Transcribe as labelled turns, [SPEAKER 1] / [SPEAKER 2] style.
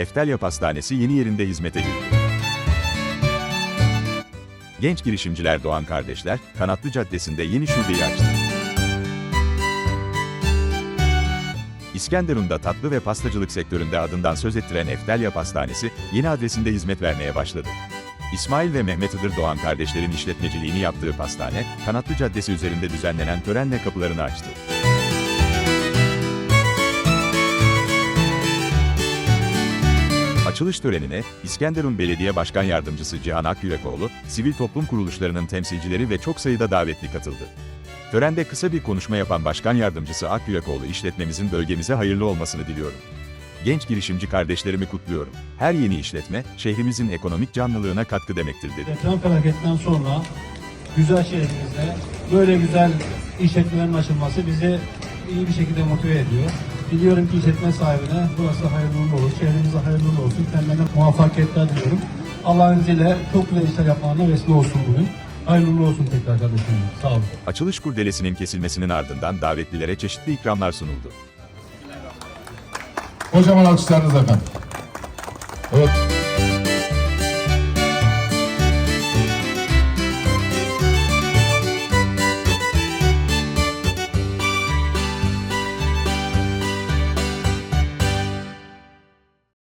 [SPEAKER 1] Eftelya Pastanesi yeni yerinde hizmete girdi. Genç girişimciler Doğan Kardeşler, Kanatlı Caddesi'nde yeni şubeyi açtı. İskenderun'da tatlı ve pastacılık sektöründe adından söz ettiren Eftelya Pastanesi, yeni adresinde hizmet vermeye başladı. İsmail ve Mehmet Iğdır Doğan kardeşlerin işletmeciliğini yaptığı pastane, Kanatlı Caddesi üzerinde düzenlenen törenle kapılarını açtı. Açılış törenine İskenderun Belediye Başkan Yardımcısı Cihan Akyürekoğlu, sivil toplum kuruluşlarının temsilcileri ve çok sayıda davetli katıldı. Törende kısa bir konuşma yapan Başkan Yardımcısı Akyürekoğlu işletmemizin bölgemize hayırlı olmasını diliyorum. Genç girişimci kardeşlerimi kutluyorum. Her yeni işletme, şehrimizin ekonomik canlılığına katkı demektir dedi.
[SPEAKER 2] Deprem felaketinden sonra güzel şehrimizde böyle güzel işletmelerin açılması bizi iyi bir şekilde motive ediyor. Biliyorum ki işletme sahibine burası hayırlı uğurlu olur, şehrimize hayırlı uğurlu olsun. Kendilerine muvaffakiyetler diliyorum. Allah'ın izniyle çok güzel işler yapmalarına vesile olsun bugün. Hayırlı uğurlu olsun tekrar kardeşim. Sağ olun.
[SPEAKER 1] Açılış kurdelesinin kesilmesinin ardından davetlilere çeşitli ikramlar sunuldu.
[SPEAKER 3] Kocaman alkışlarınız efendim. Evet.